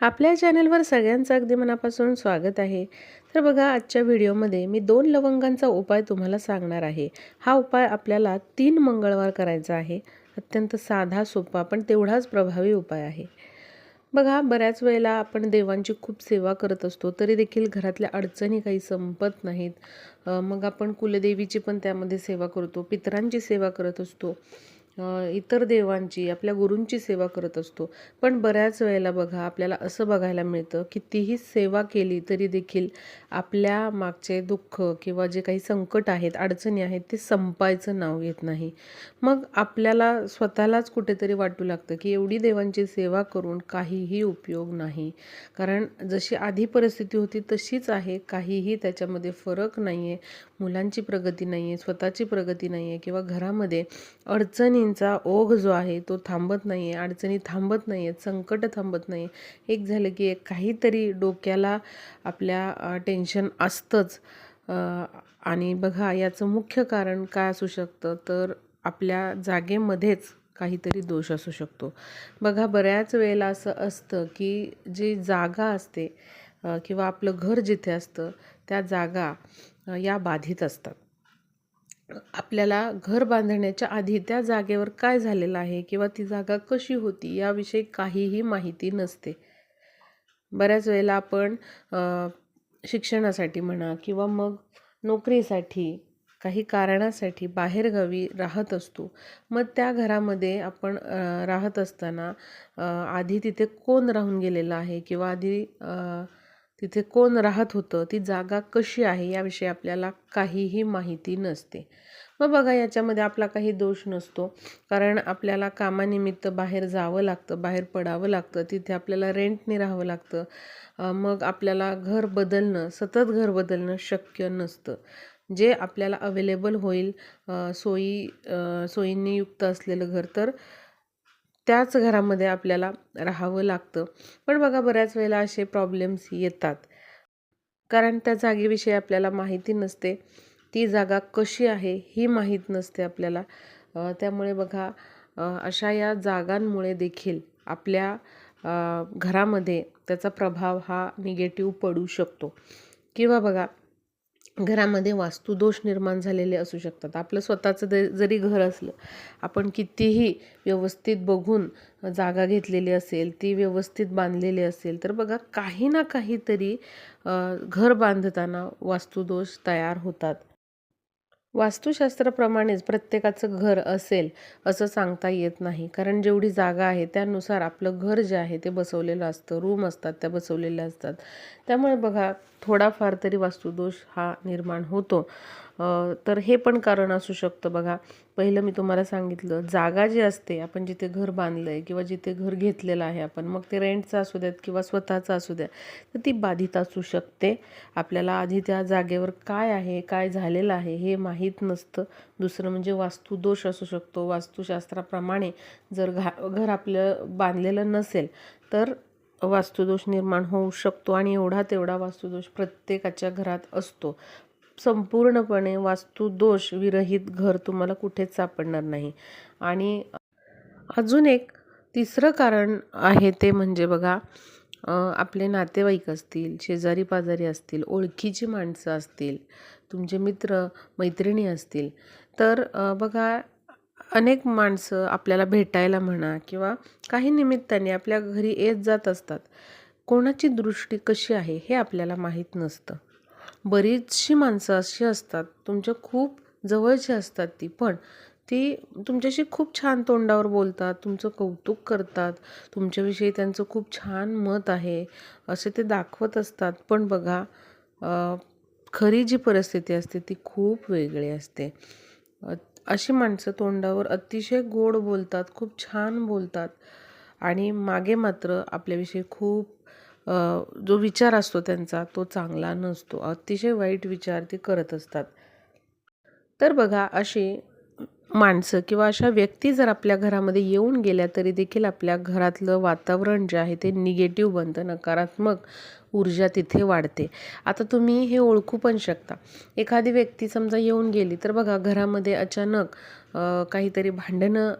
आपल्या चॅनलवर सगळ्यांचं अगदी मनापासून स्वागत आहे. तर बघा आजच्या व्हिडिओमध्ये मी दोन लवंगांचा उपाय तुम्हाला सांगणार आहे. हा उपाय आपल्याला तीन मंगळवार करायचा आहे. अत्यंत साधा सोपा पण तेवढाच प्रभावी उपाय आहे. बघा बऱ्याच वेळेला आपण देवांची खूप सेवा करत असतो तरी देखील घरातल्या अडचणी काही संपत नाहीत. मग आपण कुलदेवीची पण त्यामध्ये सेवा करतो पितरांची सेवा करत असतो. इतर देवांची आपल्या गुरूंची सेवा करत असतो. पण बऱ्याच वेळेला बघा आपल्याला असं बघायला मिळतं कितीही सेवा केली तरी देखील आपल्या मागचे दुःख किंवा जे काही संकट आहेत अडचणी आहेत ते संपायचं नाव घेत नाही. मग आपल्याला स्वतःलाच कुठेतरी वाटू लागतं की एवढी देवांची सेवा करून काहीही उपयोग नाही. कारण जशी आधी परिस्थिती होती तशीच आहे. काहीही त्याच्यामध्ये फरक नाही आहे मुलांची प्रगती नाही आहे स्वतःची प्रगती नाही आहे किंवा घरामध्ये अडचणी अडचणींचा ओघ जो आहे तो थांबत नाही आहे अडचणी थांबत नाही आहेत संकट थांबत नाही एक झालं की एक काहीतरी डोक्याला आपल्या टेन्शन असतंच. आणि बघा याचं मुख्य कारण काय असू शकतं? तर आपल्या जागेमध्येच काहीतरी दोष असू शकतो. बघा बऱ्याच वेळेला असं असतं की जी जागा असते किंवा आपलं घर जिथे असतं त्या जागा या बाधित असतात. आपल्याला घर बांधण्याच्या आधी त्या जागेवर काय झालेलं आहे किंवा ती जागा कशी होती याविषयी काहीही माहिती नसते. बऱ्याच वेळेला आपण शिक्षणासाठी म्हणा किंवा मग नोकरीसाठी काही कारणासाठी बाहेरगावी राहत असतो. मग त्या घरामध्ये आपण राहत असताना आधी तिथे कोण राहून गेलेलं आहे किंवा आधी तिथे कोण राहत होतं ती जागा कशी आहे याविषयी आपल्याला काहीही माहिती नसते. मग बघा याच्यामध्ये आपला काही दोष नसतो. कारण आपल्याला कामानिमित्त बाहेर जावं लागतं बाहेर पडावं लागतं तिथे आपल्याला रेंटने राहावं लागतं. मग आपल्याला घर बदलणं सतत घर बदलणं शक्य नसतं. जे आपल्याला अवेलेबल होईल सोयी सोयींनी युक्त असलेलं घर तर त्याच घरामध्ये आपल्याला राहावं लागतं. पण बघा बऱ्याच वेळेला असे प्रॉब्लेम्स येतात. कारण त्या जागेविषयी आपल्याला माहिती नसते. ती जागा कशी आहे ही माहीत नसते आपल्याला. त्यामुळे बघा अशा या जागांमुळे देखील आपल्या घरामध्ये त्याचा प्रभाव हा निगेटिव्ह पडू शकतो. किंवा बघा घरामध्ये वास्तुदोष निर्माण झालेले असू शकतात. आपलं स्वतःचं द जरी घर असलं आपण कितीही व्यवस्थित बघून जागा घेतलेली असेल ती व्यवस्थित बांधलेली असेल तर बघा काही ना काहीतरी घर बांधताना वास्तुदोष तयार होतात. वास्तुशास्त्राप्रमाणेच प्रत्येकाचं घर असेल असं सांगता येत नाही. कारण जेवढी जागा आहे त्यानुसार आपलं घर जे आहे ते बसवलेलं असतं. रूम असतात त्या बसवलेल्या असतात. त्यामुळे बघा थोडाफार तरी वास्तुदोष हा निर्माण होतो. तर हे पण कारण असू शकतं बघा. पहिलं मी तुम्हाला सांगितलं जागा जी असते आपण जिथे घर बांधलं आहे किंवा जिथे घर घेतलेलं आहे आपण मग ते रेंटचं असू द्यात किंवा स्वतःचं असू द्या तर ती बाधित असू शकते. आपल्याला आधी त्या जागेवर काय आहे काय झालेलं आहे हे माहीत नसतं. दुसरं म्हणजे वास्तुदोष असू शकतो. वास्तुशास्त्राप्रमाणे जर घा घर आपलं बांधलेलं नसेल तर वास्तुदोष निर्माण होऊ शकतो आणि एवढा तेवढा वास्तुदोष प्रत्येकाच्या घरात असतो. संपूर्णपणे वास्तुदोष विरहित घर तुम्हाला कुठेच सापडणार नाही. आणि अजून एक तिसरं कारण आहे ते म्हणजे बघा आपले नातेवाईक असतील शेजारी पाजारी असतील ओळखीची माणसं असतील तुमचे मित्र मैत्रिणी असतील तर बघा अनेक माणसं आपल्याला भेटायला म्हणा किंवा काही निमित्ताने आपल्या घरी येत जात असतात. कोणाची दृष्टी कशी आहे हे आपल्याला माहीत नसतं. बरीचशी माणसं अशी असतात तुमच्या खूप जवळची असतात ती पण ती तुमच्याशी खूप छान तोंडावर बोलतात तुमचं कौतुक करतात तुमच्याविषयी त्यांचं खूप छान मत आहे असे ते दाखवत असतात. पण बघा खरी जी परिस्थिती असते ती खूप वेगळी असते. अशी माणसं तोंडावर अतिशय गोड बोलतात खूप छान बोलतात आणि मागे मात्र आपल्याविषयी खूप जो विचार असतो त्यांचा तो चांगला नसतो. अतिशय वाईट विचार ते करत असतात. तर बघा अशी माणसं किंवा अशा व्यक्ती जर आपल्या घरामध्ये येऊन गेल्या तरी देखील आपल्या घरातलं वातावरण जे आहे ते निगेटिव्ह बनतं. नकारात्मक ऊर्जा तिथे वाढते. आता तुम्ही हे ओळखू पण शकता. एखादी व्यक्ती समजा येऊन गेली तर बघा घरामध्ये अचानक काहीतरी भांडणं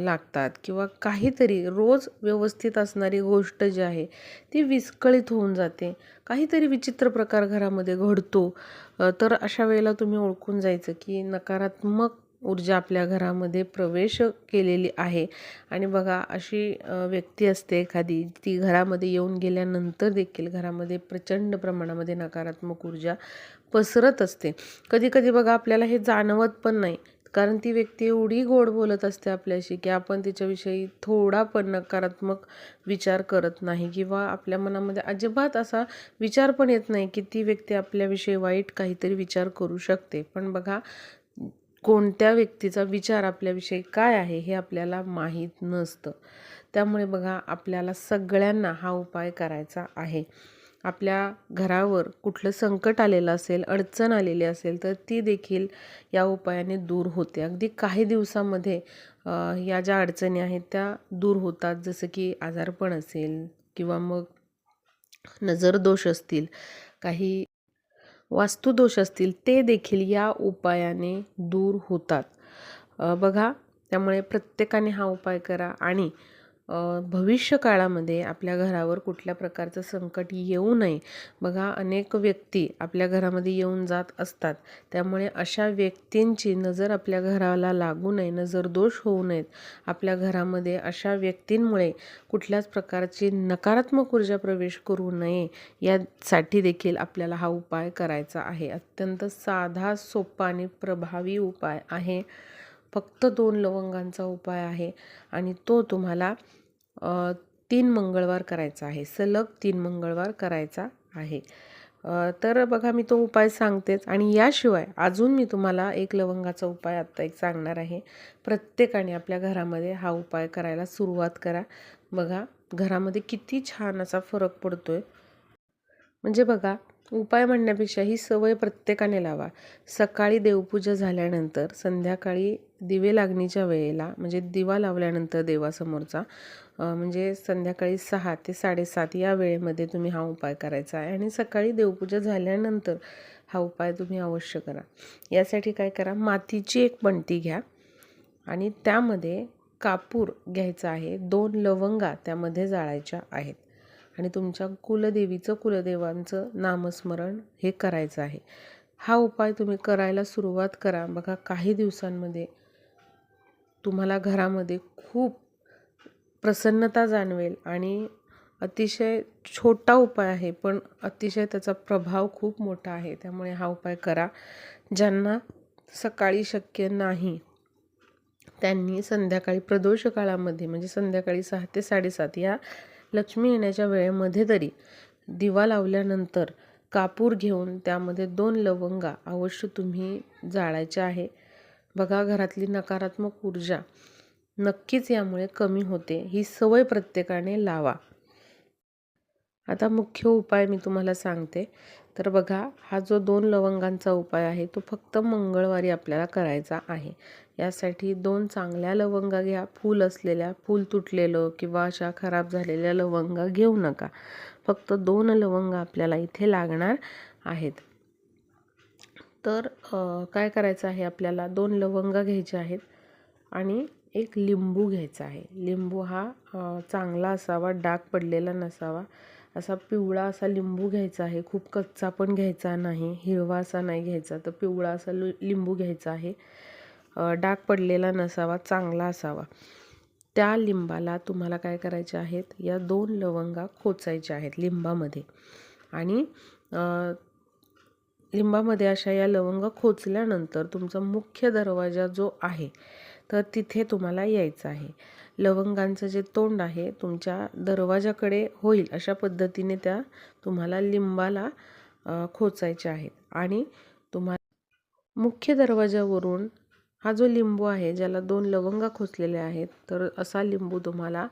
लागतात किंवा काहीतरी रोज व्यवस्थित असणारी गोष्ट जी आहे ती विस्कळीत होऊन जाते. काहीतरी विचित्र प्रकार घरामध्ये घडतो. तर अशा वेळेला तुम्ही ओळखून जायचं की नकारात्मक ऊर्जा आपल्या घरामध्ये प्रवेश केलेली आहे. आणि बघा अशी व्यक्ती असते एखादी ती घरामध्ये येऊन गेल्यानंतर देखील घरामध्ये प्रचंड प्रमाणामध्ये नकारात्मक ऊर्जा पसरत असते. कधी कधी बघा आपल्याला हे जाणवत पण नाही. कारण ती व्यक्ती एवढी गोड बोलत असते आपल्याशी की आपण तिच्याविषयी थोडा पण नकारात्मक विचार करत नाही किंवा आपल्या मनामध्ये अजिबात असा विचार पण येत नाही की ती व्यक्ती आपल्याविषयी वाईट काहीतरी विचार करू शकते. पण बघा कोणत्या व्यक्तीचा विचार आपल्याविषयी काय आहे हे आपल्याला माहीत नसतं. त्यामुळे बघा आपल्याला सगळ्यांना हा उपाय करायचा आहे. आपल्या घरावर कुठलं संकट आलेलं असेल अडचण आलेली असेल तर ती देखील या उपायाने दूर होते. अगदी काही दिवसामध्ये या ज्या अडचणी आहेत त्या दूर होतात. जसं की आजारपण असेल किंवा मग नजरदोष असतील काही वास्तुदोष असतील ते देखील या उपायाने दूर होतात. बघा त्यामुळे प्रत्येकाने हा उपाय करा आणि भविष्य काळामध्ये आपल्या घरावर कुठल्या प्रकारचं संकट येऊ नये. बघा अनेक व्यक्ती आपल्या घरामध्ये येऊन जात असतात. त्यामुळे अशा व्यक्तींची नजर आपल्या घराला लागू नये नजर दोष होऊ नयेत. आपल्या घरामध्ये अशा व्यक्तींमुळे कुठल्याच प्रकारची नकारात्मक ऊर्जा प्रवेश करू नये यासाठी देखील आपल्याला हा उपाय करायचा आहे. अत्यंत साधा सोपा आणि प्रभावी उपाय आहे. फक्त दोन लवंगांचा उपाय आहे आणि तो तुम्हाला तीन मंगळवार करायचा आहे. सलग तीन मंगळवार करायचा आहे. तर बघा मी तो उपाय सांगतेच आणि याशिवाय अजून मी तुम्हाला एक लवंगाचा उपाय आत्ता एक सांगणार आहे. प्रत्येकाने आपल्या घरामध्ये हा उपाय करायला सुरुवात करा. बघा घरामध्ये किती छान असा फरक पडतो आहे म्हणजे बघा उपाय म्हणण्यापेक्षा ही सवय प्रत्येकाने लावा. सकाळी देवपूजा झाल्यानंतर संध्याकाळी दिवे लागणीच्या वेळेला म्हणजे दिवा लावल्यानंतर देवासमोरचा म्हणजे संध्याकाळी सहा ते साडेसात या वेळेमध्ये तुम्ही हा उपाय करायचा आहे. आणि सकाळी देवपूजा झाल्यानंतर हा उपाय तुम्ही अवश्य करा. यासाठी काय करा मातीची एक पणती घ्या आणि त्यामध्ये कापूर घ्यायचा आहे. दोन लवंगा त्यामध्ये जाळायच्या आहेत. आणि तुमच्या कुलदेवीचं कुलदेवांचं नामस्मरण हे करायचं आहे. हा उपाय तुम्ही करायला सुरुवात करा. बघा काही दिवसांमध्ये तुम्हाला घरामध्ये खूप प्रसन्नता जाणवेल आणि अतिशय छोटा उपाय आहे पण अतिशय त्याचा प्रभाव खूप मोठा आहे. त्यामुळे हा उपाय करा. ज्यांना सकाळी शक्य नाही त्यांनी संध्याकाळी प्रदोष काळामध्ये म्हणजे संध्याकाळी सहा ते साडेसात या लक्ष्मी येण्याच्या वेळेमध्ये तरी दिवा लावल्यानंतर कापूर घेऊन त्यामध्ये दोन लवंगा अवश्य तुम्ही जाळायच्या आहे. बघा घरातली नकारात्मक ऊर्जा नक्कीच यामुळे कमी होते. ही सवय प्रत्येकाने लावा. आता मुख्य उपाय मी तुम्हाला सांगते. तर बघा हा जो दोन लवंगांचा उपाय आहे तो फक्त मंगळवारी आपल्याला करायचा आहे. यासाठी दोन चांगल्या लवंगा घ्या. फूल असलेल्या फूल तुटलेलं किंवा अशा खराब झालेल्या लवंगा घेऊ नका. फक्त दोन लवंगा आपल्याला इथे लागणार आहेत. तर काय करायचं आहे आपल्याला? दोन लवंगा घ्यायच्या आहेत आणि एक लिंबू घ्यायचा आहे. लिंबू हा चांगला असावा डाग पडलेला नसावा. असा पिवळा असा लिंबू घ्यायचा आहे. खूप कच्चा पण घ्यायचा नाही हिरवा असा नाही घ्यायचा. तर पिवळा असा लु लिंबू घ्यायचा आहे. डाग पडलेला नसावा चांगला असावा. त्या लिंबाला तुम्हाला काय करायचे आहेत? या दोन लवंगा खोचायच्या आहेत लिंबामध्ये. आणि लिंबामध्ये अशा या लवंग खोचल्यानंतर तुमचा मुख्य दरवाजा जो आहे तर तिथे तुम्हाला यायचं आहे. लवंगांचं जे तोंड आहे तुमच्या दरवाजाकडे होईल अशा पद्धतीने त्या तुम्हाला लिंबाला खोचायच्या आहेत. आणि तुम्हाला मुख्य दरवाजावरून हा जो लिंबू आहे ज्याला दोन लवंगा खोचलेल्या आहेत तर असा लिंबू तुम्हाला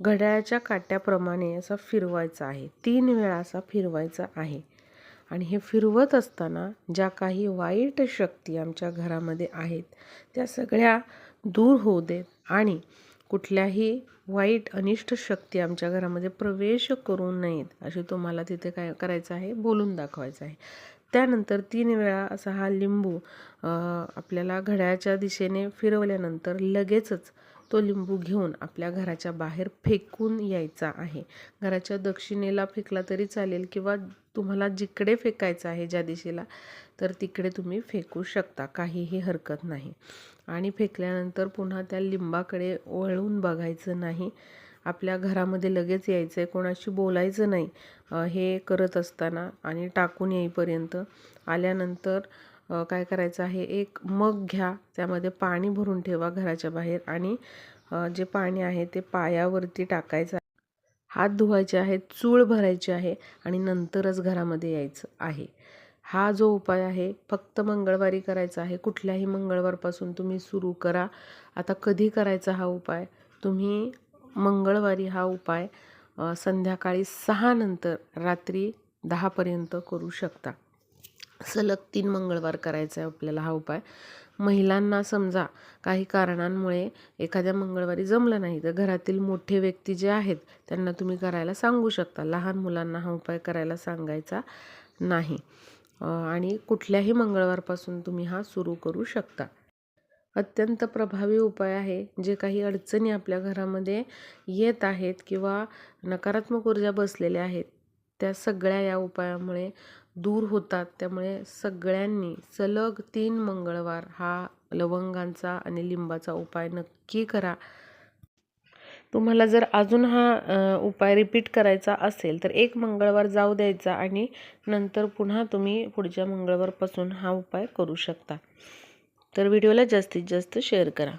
घड्याळाच्या काट्याप्रमाणे असा फिरवायचा आहे. तीन वेळा असा फिरवायचा आहे. आणि हे फिरवत असताना ज्या काही वाईट शक्ती आमच्या घरामध्ये आहेत त्या सगळ्या दूर होऊ देत आणि कुठल्याही वाईट अनिष्ट शक्ती आमच्या घरामध्ये प्रवेश करू नयेत असे तुम्हाला तिथे काय करायचं आहे? बोलून दाखवायचं आहे. त्यानंतर तीन वेळा असा हा लिंबू आपल्याला घड्याळच्या दिशेने फिरवल्यानंतर लगेचच तो लिंबू घेऊन आपल्या घराच्या बाहेर फेकून यायचा आहे. घराच्या दक्षिणेला फेकला तरी चालेल किंवा तुम्हाला जिकडे फेकायचं आहे ज्या दिशेला तर तिकडे तुम्ही फेकू शकता. काहीही हरकत नाही. आणि फेकल्यानंतर पुन्हा त्या लिंबाकडे वळून बघायचं नाही. आपल्या घरामध्ये लगेच यायचं आहे कोणाशी बोलायचं नाही हे करत असताना आणि टाकून येईपर्यंत आल्यानंतर काय करायचं आहे? एक मग घ्या त्यामध्ये पाणी भरून ठेवा घराच्या बाहेर आणि जे पाणी आहे ते पायावरती टाकायचं हात धुवायचे आहेत चूळ भरायची आहे आणि नंतरच घरामध्ये यायचं आहे. हा जो उपाय आहे फक्त मंगळवारी करायचा आहे कुठल्याही मंगळवारपासून तुम्ही सुरू करा. आता कधी करायचा हा उपाय? तुम्ही मंगळवारी हा उपाय संध्याकाळी सहा नंतर रात्री दहापर्यंत करू शकता. सलग तीन मंगळवार करायचा आहे आपल्याला हा उपाय. महिलांना समजा काही कारणांमुळे एखाद्या मंगळवारी जमलं नाही तर घरातील मोठे व्यक्ती जे आहेत त्यांना तुम्ही करायला सांगू शकता. लहान मुलांना हा उपाय करायला सांगायचा नाही. आणि कुठल्याही मंगळवारपासून तुम्ही हा सुरू करू शकता. अत्यंत प्रभावी उपाय आहे. जे काही अडचणी आपल्या घरामध्ये येत आहेत किंवा नकारात्मक ऊर्जा बसलेल्या आहेत त्या सगळ्या या उपायामुळे दूर होतात. त्यामुळे सगळ्यांनी सलग तीन मंगळवार हा लवंगांचा आणि लिंबाचा उपाय नक्की करा. तुम्हाला जर अजून हा उपाय रिपीट करायचा असेल तर एक मंगळवार जाऊ द्यायचा आणि नंतर पुन्हा तुम्ही पुढच्या मंगळवारपासून हा उपाय करू शकता. तर व्हिडिओला जास्तीत जास्त शेअर करा.